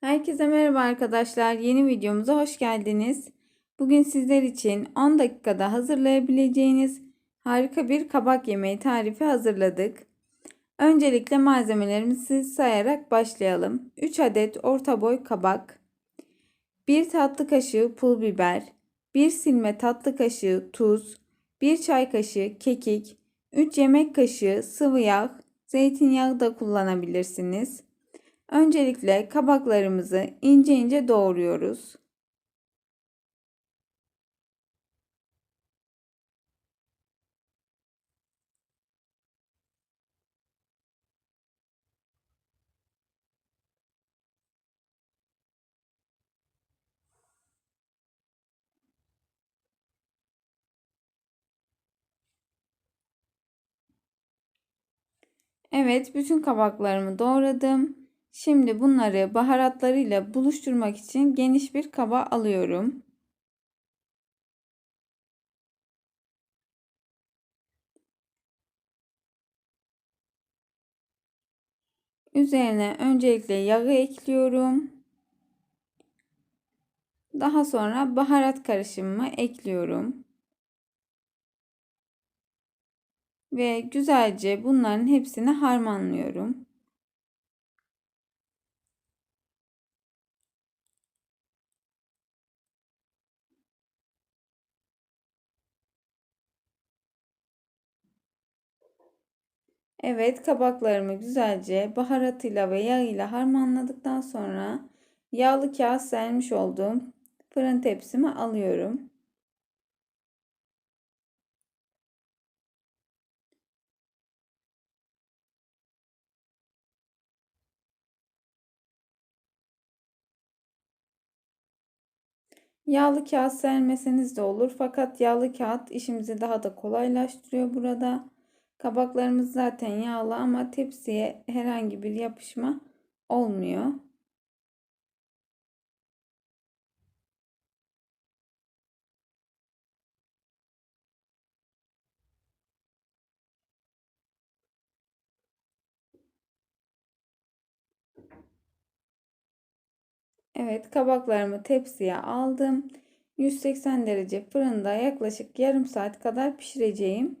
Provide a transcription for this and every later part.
Herkese merhaba arkadaşlar. Yeni videomuza hoş geldiniz. Bugün sizler için 10 dakikada hazırlayabileceğiniz harika bir kabak yemeği tarifi hazırladık. Öncelikle malzemelerimizi sayarak başlayalım. 3 adet orta boy kabak, 1 tatlı kaşığı pul biber, 1 silme tatlı kaşığı tuz, 1 çay kaşığı kekik, 3 yemek kaşığı sıvı yağ, zeytinyağı da kullanabilirsiniz. Öncelikle kabaklarımızı ince ince doğruyoruz. Evet, bütün kabaklarımı doğradım. Şimdi bunları baharatlarıyla buluşturmak için geniş bir kaba alıyorum. Üzerine öncelikle yağı ekliyorum. Daha sonra baharat karışımımı ekliyorum. Ve güzelce bunların hepsini harmanlıyorum. Evet kabaklarımı güzelce baharatıyla ve yağıyla harmanladıktan sonra yağlı kağıt sermiş olduğum fırın tepsimi alıyorum. Yağlı kağıt sermeseniz de olur fakat yağlı kağıt işimizi daha da kolaylaştırıyor burada. Kabaklarımız zaten yağlı ama tepsiye herhangi bir yapışma olmuyor. Evet kabaklarımı tepsiye aldım. 180 derece fırında yaklaşık yarım saat kadar pişireceğim.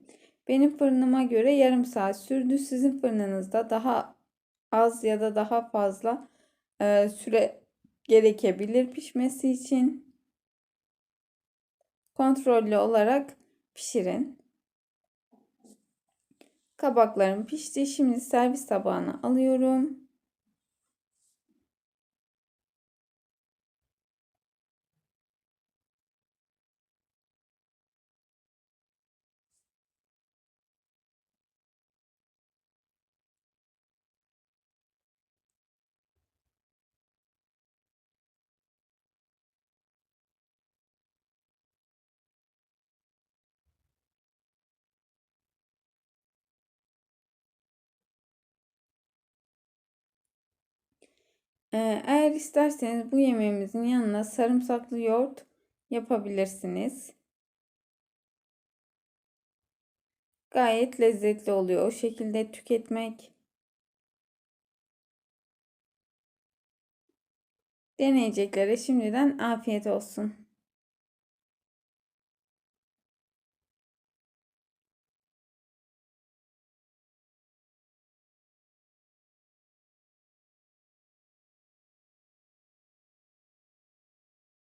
Benim fırınıma göre yarım saat sürdü. Sizin fırınınızda daha az ya da daha fazla e, süre gerekebilir pişmesi için. Kontrollü olarak pişirin. Kabaklarım pişti. Şimdi servis tabağına alıyorum. Eğer isterseniz bu yemeğimizin yanına sarımsaklı yoğurt yapabilirsiniz. Gayet lezzetli oluyor o şekilde tüketmek. Deneyeceklere şimdiden afiyet olsun.